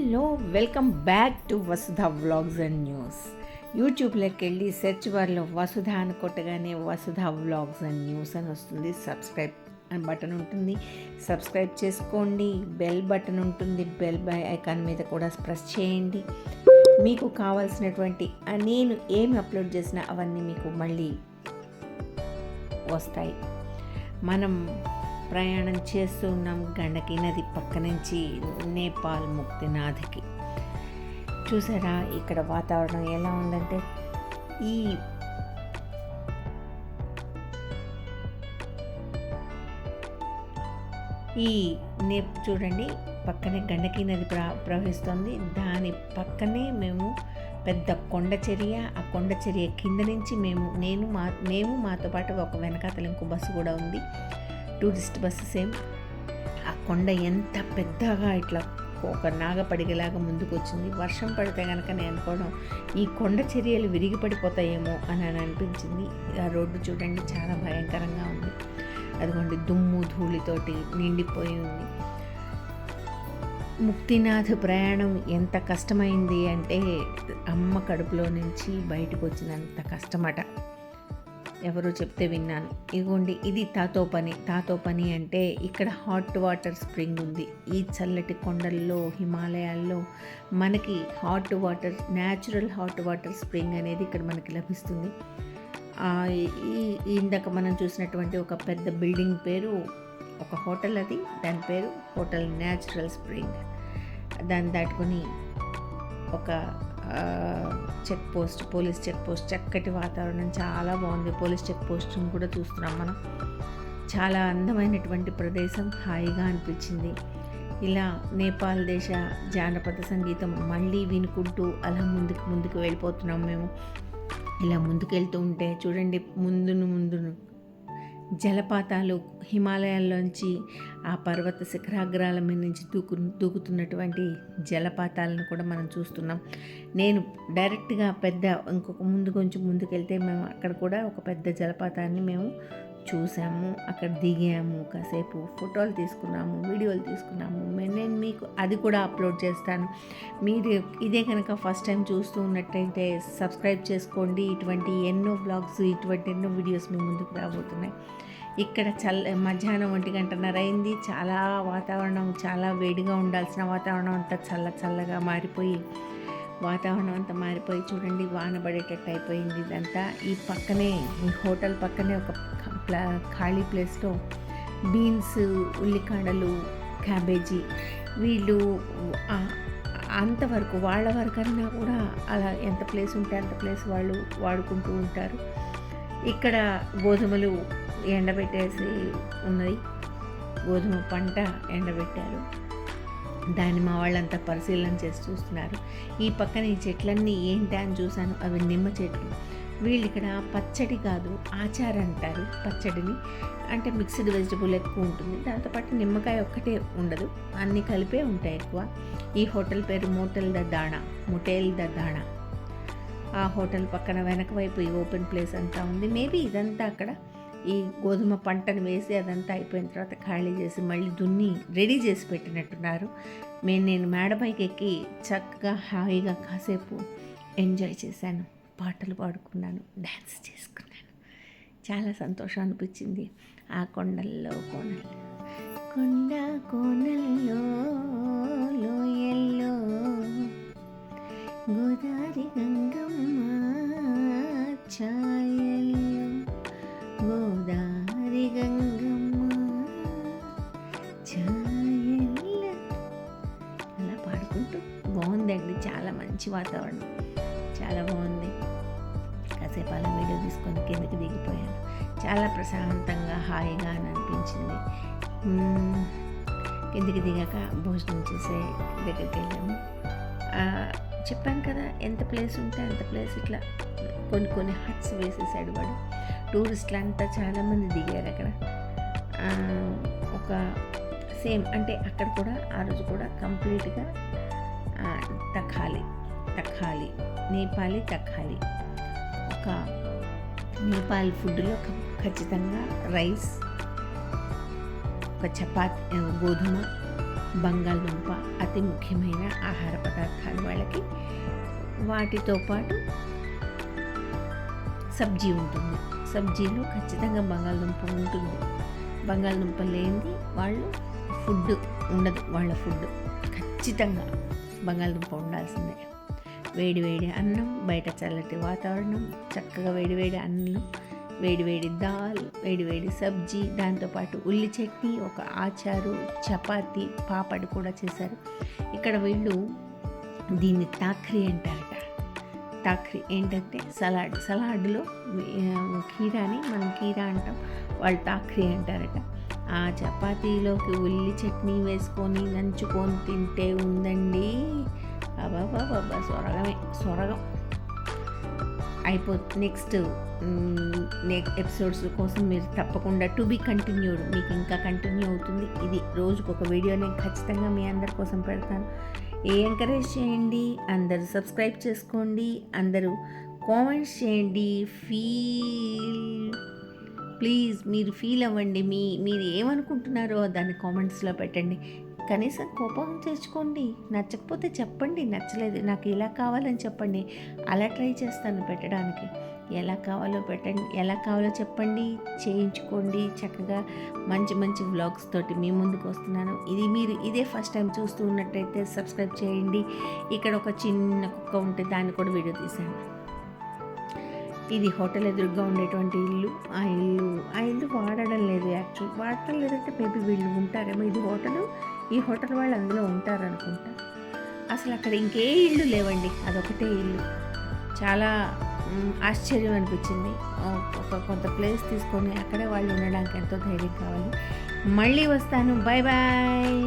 Hello welcome back to Vasudha vlogs and news. యూట్యూబ్లోకి వెళ్ళి search బార్లో వసుధ అని కొట్టగానే వసుధ వ్లాగ్స్ అండ్ న్యూస్ అని వస్తుంది. సబ్స్క్రైబ్ అని బటన్ ఉంటుంది. సబ్స్క్రైబ్ చేసుకోండి. బెల్ బటన్ ఉంటుంది. బెల్ బై ఐకాన్ మీద కూడా ప్రెస్ చేయండి. మీకు కావాల్సినటువంటి నేను ఏమి అప్లోడ్ చేసినా అవన్నీ మీకు మళ్ళీ వస్తాయి. మనం ప్రయాణం చేస్తూ ఉన్నాం గండకి నది పక్క నుంచి నేపాల్ ముక్తినాథ్కి. చూసారా ఇక్కడ వాతావరణం ఎలా ఉందంటే ఈ ఈ నే చూడండి పక్కనే గండకి నది ప్ర ప్రవహిస్తుంది. దాని పక్కనే మేము పెద్ద కొండ చర్య ఆ కొండ చర్య కింద నుంచి మేము నేను మా మేము మాతో పాటు ఒక వెనకాతల ఇంకో బస్సు కూడా ఉంది. Tourist bus same. ఆ కొండ ఎంత పెద్దగా ఇట్లా ఒక నాగపడిగలాగా ముందుకు వచ్చింది వర్షం పడితే కనుక నేను అనుకోవడం ఈ కొండ చర్యలు విరిగి పడిపోతాయేమో అని అని అనిపించింది. ఆ రోడ్డు చూడండి చాలా భయంకరంగా ఉంది. అదిగోండి దుమ్ము ధూళితోటి నిండిపోయి ఉంది. ముక్తినాథ్ ప్రయాణం ఎంత కష్టమైంది అంటే అమ్మ కడుపులో నుంచి బయటకు వచ్చినంత కష్టమట. ఎవరో చెప్తే విన్నాను. ఇగోండి ఇది తాతో పని. తాతో పని అంటే ఇక్కడ హాట్ వాటర్ స్ప్రింగ్ ఉంది. ఈ చల్లటి కొండల్లో హిమాలయాల్లో మనకి hot water natural hot water spring అనేది ఇక్కడ మనకి లభిస్తుంది. ఈ ఇందాక మనం చూసినటువంటి ఒక పెద్ద బిల్డింగ్ పేరు ఒక హోటల్ అది. దాని పేరు హోటల్ న్యాచురల్ స్ప్రింగ్. దాన్ని దాటుకొని ఒక check post police check post చక్కటి వాతావరణం చాలా బాగుంది. పోలీస్ చెక్ పోస్ట్ని కూడా చూస్తున్నాం మనం. చాలా అందమైనటువంటి ప్రదేశం. హాయిగా అనిపించింది. ఇలా నేపాల్ దేశ జానపద సంగీతం మళ్ళీ వినుకుంటూ అలా ముందుకు ముందుకు వెళ్ళిపోతున్నాం మేము. ఇలా ముందుకు వెళ్తూ ఉంటే చూడండి ముందును ముందును. జలపాతాలు హిమాలయాల్లోంచి ఆ పర్వత శిఖరాగ్రాల మీద నుంచి దూకు దూకుతున్నటువంటి జలపాతాలను కూడా మనం చూస్తున్నాం. నేను డైరెక్ట్గా పెద్ద ఇంకొక ముందు కొంచెం ముందుకెళ్తే మేము అక్కడ కూడా ఒక పెద్ద జలపాతాన్ని మేము చూసాము అక్కడ దిగాము కాసేపు ఫోటోలు తీసుకున్నాము వీడియోలు తీసుకున్నాము. నేను మీకు అది కూడా అప్లోడ్ చేస్తాను. మీరు ఇదే కనుక ఫస్ట్ టైం చూస్తూ ఉన్నట్టయితే సబ్స్క్రైబ్ చేసుకోండి. ఇటువంటి ఎన్నో బ్లాగ్స్ ఇటువంటి ఎన్నో వీడియోస్ మీ ముందుకు రాబోతున్నాయి. ఇక్కడ చల్ల మధ్యాహ్నం ఒంటి గంటన్నర అయింది. చాలా వాతావరణం చాలా వేడిగా ఉండాల్సిన వాతావరణం అంతా చల్ల చల్లగా మారిపోయి వాతావరణం అంతా మారిపోయి చూడండి వాన పడేటట్టు అయిపోయింది ఇదంతా. ఈ పక్కనే ఈ హోటల్ పక్కనే ఒక ప్లా- ఖాళీ ప్లేస్లో బీన్స్ ఉల్లికాడలు క్యాబేజీ వీళ్ళు అంతవరకు వాళ్ళ వరకన్నా కూడా అలా ఎంత ప్లేస్ ఉంటే అంత ప్లేస్ వాళ్ళు వాడుకుంటూ ఉంటారు. ఇక్కడ గోధుమలు ఎండబెట్టేసి ఉన్నది. గోధుమ పంట ఎండబెట్టారు. దాన్ని మా వాళ్ళంతా పరిశీలన చేసి చూస్తున్నారు. ఈ పక్కన ఈ చెట్లన్నీ ఏంటి అని చూశాను. అవి నిమ్మ చెట్లు. వీళ్ళు ఇక్కడ పచ్చడి కాదు ఆచార అంటారు పచ్చడిని. అంటే మిక్స్డ్ వెజిటబుల్ ఎక్కువ ఉంటుంది. దాంతోపాటు నిమ్మకాయ ఒక్కటే ఉండదు. అన్నీ కలిపే ఉంటాయి ఎక్కువ. ఈ హోటల్ పేరు మోటల్ ద దాణా మొటేల్ ద దాణా. ఆ హోటల్ పక్కన వెనక వైపు ఈ ఓపెన్ ప్లేస్ అంతా ఉంది. మేబీ ఇదంతా అక్కడ ఈ గోధుమ పంటను వేసి అదంతా అయిపోయిన తర్వాత ఖాళీ చేసి మళ్ళీ దున్ని రెడీ చేసి పెట్టినట్టున్నారు. మేము నేను మేడపైకి ఎక్కి చక్కగా హాయిగా కాసేపు ఎంజాయ్ చేశాను. పాటలు పాడుకున్నాను డ్యాన్స్ చేసుకున్నాను. చాలా సంతోషం అనిపించింది. ఆ కొండల్లో కోనల్లో కొండ కోనల్లో లోయల్లో. గోదారి గంగమ్మ ఛాయల్లో. గోదారి గంగమ్మ ఛాయల్లో. అలా పాడుకుంటూ బాగుందండి. చాలా మంచి వాతావరణం. చాలా బాగుంది. కాసేపు అలా వీడియో తీసుకొని కిందకి దిగిపోయాను. చాలా ప్రశాంతంగా హాయిగా అని అనిపించింది కిందికి దిగాక భోజనం చేసే దగ్గరికి వెళ్ళాము. చెప్పాను కదా ఎంత ప్లేస్ ఉంటే అంత ప్లేస్ ఇట్లా కొన్ని కొన్ని హట్స్ వేసేసాడు వాడు. టూరిస్టులు అంతా చాలామంది దిగారు అక్కడ. ఒక సేమ్ అంటే అక్కడ కూడా ఆ రోజు కూడా కంప్లీట్గా తఖాలి తఖాలి నేపాలి తఖాలి ఒక నేపాల్ ఫుడ్లో ఖచ్చితంగా రైస్ ఒక చపాతి గోధుమ బంగాళదుంప అతి ముఖ్యమైన ఆహార పదార్థాలు వాళ్ళకి. వాటితో పాటు సబ్జీ ఉంటుంది. సబ్జీలో ఖచ్చితంగా బంగాళదుంప ఉంటుంది. బంగాళదుంప లేనిది వాళ్ళు ఫుడ్ ఉండదు వాళ్ళ ఫుడ్. ఖచ్చితంగా బంగాళదుంప ఉండాల్సిందే. వేడి వేడి అన్నం బయట చల్లటి వాతావరణం చక్కగా వేడి వేడి అన్నం వేడి వేడి దాల్ వేడి వేడి సబ్జీ దాంతోపాటు ఉల్లి చట్నీ ఒక ఆచారు చపాతి పాపడ్ కూడా చేశారు. ఇక్కడ వీళ్ళు దీన్ని తాఖ్రీ అంటారట. తాఖ్రీ ఏంటంటే సలాడ్ సలాడ్లో కీరాని మనం కీరా అంటాం వాళ్ళు తాఖ్రీ అంటారట. ఆ చపాతీలోకి ఉల్లి చట్నీ వేసుకొని నంచుకొని తింటే ఉందండి. అబాబాబా సొరగమే సొరగం. అయిపోతుంది నెక్స్ట్ నెక్స్ట్ ఎపిసోడ్స్ కోసం మీరు తప్పకుండా టు బి కంటిన్యూడ్ మీకు ఇంకా కంటిన్యూ అవుతుంది. ఇది రోజుకు ఒక వీడియో నేను ఖచ్చితంగా మీ అందరి కోసం పెడతాను. ఏ ఎంకరేజ్ చేయండి? అందరూ సబ్స్క్రైబ్ చేసుకోండి. అందరూ కామెంట్స్ చేయండి. ఫీల్ ప్లీజ్ మీరు ఫీల్ అవ్వండి. మీ మీరు ఏమనుకుంటున్నారో దాన్ని కామెంట్స్లో పెట్టండి. కనీసం కోపం తెచ్చుకోండి నచ్చకపోతే చెప్పండి. నచ్చలేదు. నాకు ఇలా కావాలని చెప్పండి. అలా ట్రై చేస్తాను పెట్టడానికి. ఎలా కావాలో పెట్టండి. ఎలా కావాలో చెప్పండి. చేయించుకోండి. చక్కగా మంచి మంచి వ్లాగ్స్ తోటి మీ ముందుకు వస్తున్నాను. ఇది మీరు ఇదే ఫస్ట్ టైం చూస్తూ ఉన్నట్టయితే సబ్స్క్రైబ్ చేయండి. ఇక్కడ ఒక చిన్న కుక్క ఉంటే దాన్ని కూడా వీడియో తీశాను. ఇది హోటల్ ఎదురుగా ఉండేటువంటి ఇల్లు. ఆ ఇల్లు ఆ ఇల్లు వాడడం లేదు యాక్చువల్. వాడటం లేదంటే మేబీ వీళ్ళు ఉంటారేమో. ఇది హోటలు. ఈ హోటల్ వాళ్ళు అందులో ఉంటారనుకుంటా. అసలు అక్కడ ఇంకే ఇల్లు లేవండి. అదొకటే ఇల్లు. చాలా ఆశ్చర్యం అనిపించింది. ఒక కొంత ప్లేస్ తీసుకొని అక్కడే వాళ్ళు ఉండడానికి ఎంతో ధైర్యం కావాలి. మళ్ళీ వస్తాను. Bye bye